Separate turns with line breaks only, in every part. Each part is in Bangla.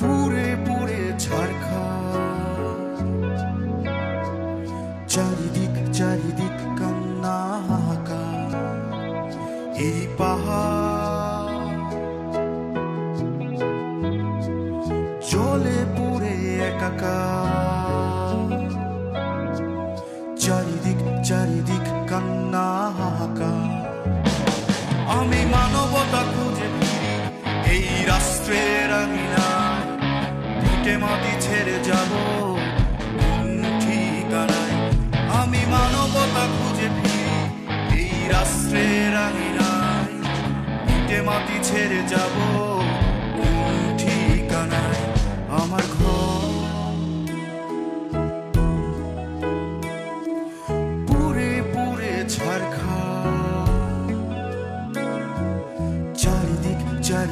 পুরে পুরে ছাড়খা চারিদিক চারিদিক কান্না হাহাকা এই পাহাড়। জলে পুরে একাকার। রাষ্ট্রের আমি না। মাটি ছেড়ে যাব ঠিকানায়? আমি মানবতা খুঁজে ফিরি, এই রাষ্ট্রের আমি মাটি ছেড়ে যাব ঠিকানায়? আমার ঘর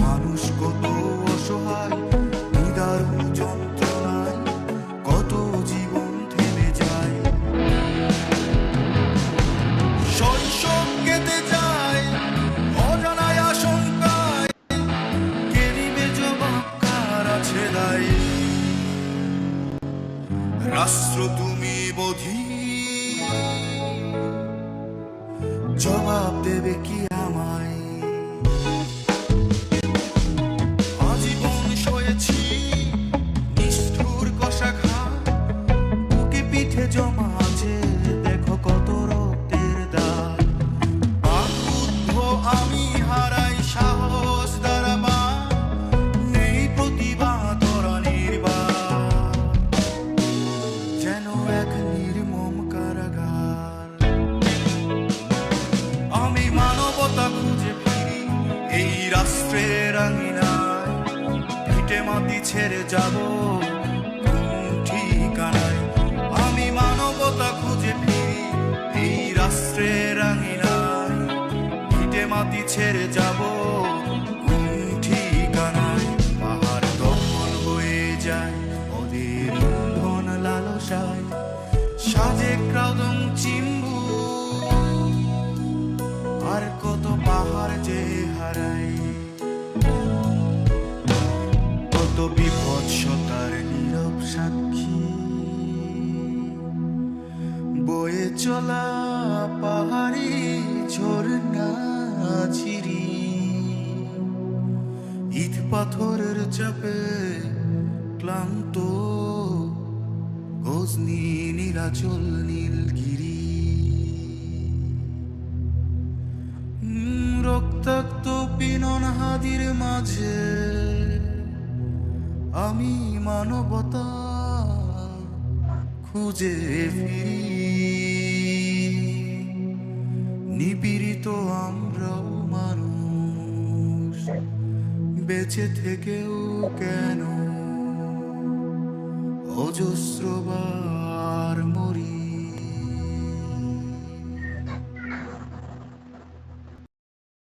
মানুষ কত অসহায় নিদারুণ কত জীবন থেমে যায়। শৈশব কেটে যায়, অজানায় আশঙ্কায়। কে দিবে জবাব কার আছে দায়ী। রাষ্ট্র তুমি বোধি। জবাব দেবে কি রাষ্ট্রের আঙিনায় ভিটে মাটি ছেড়ে যাব ঠিকানায়? আমি মানবতা খুঁজে ফিরি এই রাষ্ট্রের আঙিনায় ভিটে মাটি ছেড়ে যাব কোন ঠিকানায়? পাহাড় দখল হয়ে যায়, ওদের ইন্ধন লালসায়। সাজে ক্রাউদং বয়ে চলা পাহাড়ি ঝর্ণা ছিরি ইট পাথরের চাপে ক্লান্ত, গজনি নীলাচল নীলগিরি। রক্তাক্ত পিনন হাদির মাঝে আমি মানবতা খুঁজে ফিরি। নিপীড়িত আমরাও মানুষ। বেঁচে থেকেও কেন? অজস্রবার